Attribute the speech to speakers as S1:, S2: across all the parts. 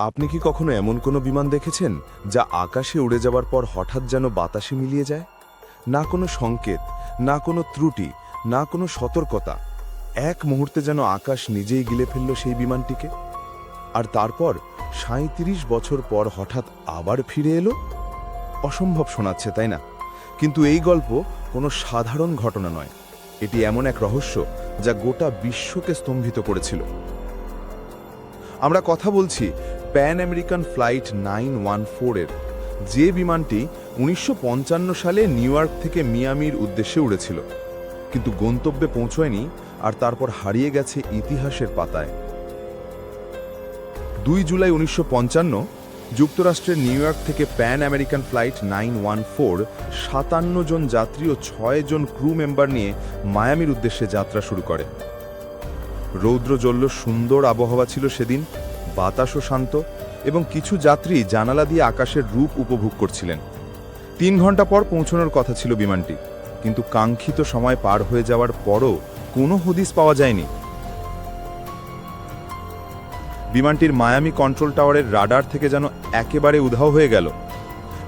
S1: আপনি কি কখনো এমন কোনো বিমান দেখেছেন যা আকাশে উড়ে যাওয়ার পর হঠাৎ যেন বাতাসে মিলিয়ে যায়? না কোনো সংকেত, না কোনো ত্রুটি, না কোনো সতর্কতা। এক মুহূর্তে যেন আকাশ নিজেই গিলে ফেলল সেই বিমানটিকে। আর তারপর সাঁত্রিশ বছর পর হঠাৎ আবার ফিরে এলো? অসম্ভব শোনাচ্ছে, তাই না? কিন্তু এই গল্প কোনো সাধারণ ঘটনা নয়। এটি এমন এক রহস্য যা গোটা বিশ্বকে স্তম্ভিত করেছিল। আমরা কথা বলছি Pan American flight nine one ফোরের যে বিমানটি উনিশশো পঞ্চান্ন সালে নিউ ইয়র্ক থেকে মিয়ামির উদ্দেশ্যে উড়েছিল। কিন্তু গন্তব্যে পৌঁছয়নি আর তারপর হারিয়ে গেছে ইতিহাসের পাতায়। দুই জুলাই উনিশশো পঞ্চান্ন যুক্তরাষ্ট্রের নিউ ইয়র্ক থেকে Pan American flight nine one four সাতান্ন জন যাত্রী ও ছয় জন ক্রু মেম্বার নিয়ে মায়ামির উদ্দেশ্যে যাত্রা শুরু করে। রৌদ্র রৌদ্রজল্য সুন্দর আবহাওয়া ছিল সেদিন। বাতাসও শান্ত এবং কিছু যাত্রী জানালা দিয়ে আকাশের রূপ উপভোগ করছিলেন। তিন ঘণ্টা পর পৌঁছানোর কথা ছিল বিমানটি, কিন্তু কাঙ্ক্ষিত সময় পার হয়ে যাওয়ার পরও কোনো হদিস পাওয়া যায়নি। বিমানটির মায়ামি কন্ট্রোল টাওয়ারের রাডার থেকে যেন একেবারে উধাও হয়ে গেল।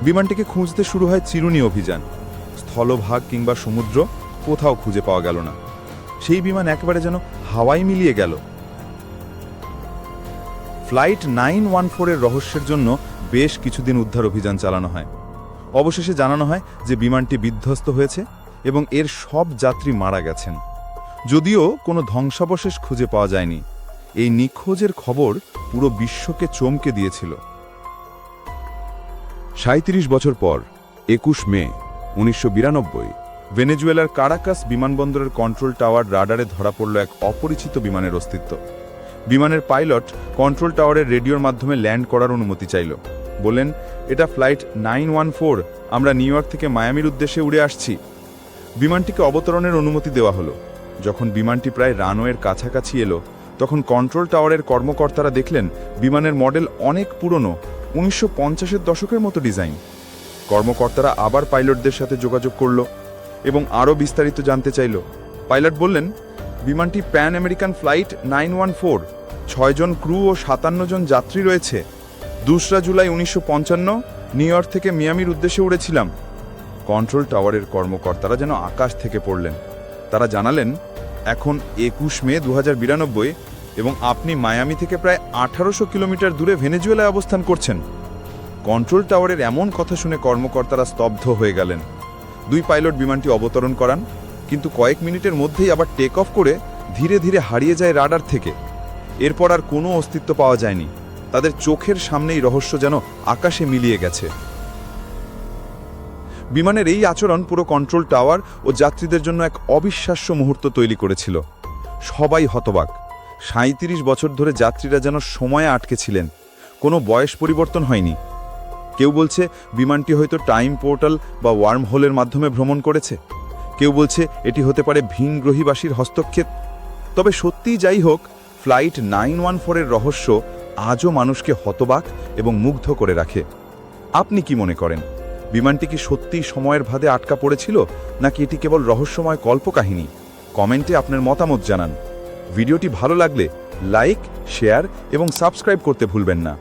S1: বিমানটিকে খুঁজতে শুরু হয় চিরুনি অভিযান। স্থলভাগ কিংবা সমুদ্র কোথাও খুঁজে পাওয়া গেল না। সেই বিমান একেবারে যেন হাওয়াই মিলিয়ে গেল। ফ্লাইট নাইন ওয়ান ফোরের রহস্যের জন্য বেশ কিছুদিন উদ্ধার অভিযান চালানো হয়। অবশেষে জানানো হয় যে বিমানটি বিধ্বস্ত হয়েছে এবং এর সব যাত্রী মারা গেছেন। যদিও কোনো ধ্বংসাবশেষ খুঁজে পাওয়া যায়নি। এই নিখোঁজের খবর পুরো বিশ্বকে চমকে দিয়েছিল। সাঁত্রিশ বছর পর, একুশ মে, উনিশশো বিরানব্বই, ভেনেজুয়েলার কারাকাস বিমানবন্দরের কন্ট্রোল টাওয়ার রাডারে ধরা পড়ল এক অপরিচিত বিমানের অস্তিত্ব। বিমানের পাইলট কন্ট্রোল টাওয়ারের রেডিওর মাধ্যমে ল্যান্ড করার অনুমতি চাইল। বললেন, এটা ফ্লাইট নাইন ওয়ান ফোর, আমরা নিউ ইয়র্ক থেকে মায়ামির উদ্দেশ্যে উড়ে আসছি। বিমানটিকে অবতরণের অনুমতি দেওয়া হলো। যখন বিমানটি প্রায় রানওয়ের কাছাকাছি এলো, তখন কন্ট্রোল টাওয়ারের কর্মকর্তারা দেখলেন, বিমানের মডেল অনেক পুরনো, উনিশশো পঞ্চাশের দশকের মতো ডিজাইন। কর্মকর্তারা আবার পাইলটদের সাথে যোগাযোগ করল এবং আরও বিস্তারিত জানতে চাইল। পাইলট বললেন বিমানটি Pan American flight nine one four ছয়জন ক্রু ও সাতান্ন জন যাত্রী রয়েছে। দোসরা জুলাই উনিশশো পঞ্চান্ন, নিউ ইয়র্ক থেকে মিয়ামির উদ্দেশ্যে উড়েছিলাম। কন্ট্রোল টাওয়ারের কর্মকর্তারা যেন আকাশ থেকে পড়লেন। তারা জানালেন, এখন একুশ মে দু হাজার বিরানব্বই এবং আপনি মায়ামি থেকে প্রায় আঠারোশো কিলোমিটার দূরে ভেনেজুয়েলায় অবস্থান করছেন। কন্ট্রোল টাওয়ারের এমন কথা শুনে কর্মকর্তারা স্তব্ধ হয়ে গেলেন। দুই পাইলট বিমানটি অবতরণ করান। কিন্তু কয়েক মিনিটের মধ্যেই আবার টেক অফ করে ধীরে ধীরে হারিয়ে যায় রাডার থেকে। এরপর আর কোনো অস্তিত্ব পাওয়া যায়নি। তাদের চোখের সামনেই রহস্য যেন আকাশে মিলিয়ে গেছে। বিমানের এই আচরণ পুরো কন্ট্রোল টাওয়ার ও যাত্রীদের জন্য এক অবিশ্বাস্য মুহূর্ত তৈরি করেছিল। সবাই হতবাক। সাঁত্রিশ বছর ধরে যাত্রীরা যেন সময়ে আটকে ছিলেন। কোনো বয়স পরিবর্তন হয়নি। কেউ বলছে, বিমানটি হয়তো টাইম পোর্টাল বা ওয়ার্ম হোলের মাধ্যমে ভ্রমণ করেছে। কেউ বলছে এটি হতে পারে ভিনগ্রহীবাসীর হস্তক্ষেপ। তবে সত্যিই যাই হোক, ফ্লাইট নাইন ওয়ান ফোরের রহস্য আজও মানুষকে হতবাক এবং মুগ্ধ করে রাখে। আপনি কি মনে করেন, বিমানটি কি সত্যিই সময়ের ভাদে আটকা পড়েছিল, নাকি এটি কেবল রহস্যময় কল্পকাহিনী? কমেন্টে আপনার মতামত জানান। ভিডিওটি ভালো লাগলে লাইক, শেয়ার এবং সাবস্ক্রাইব করতে ভুলবেন না।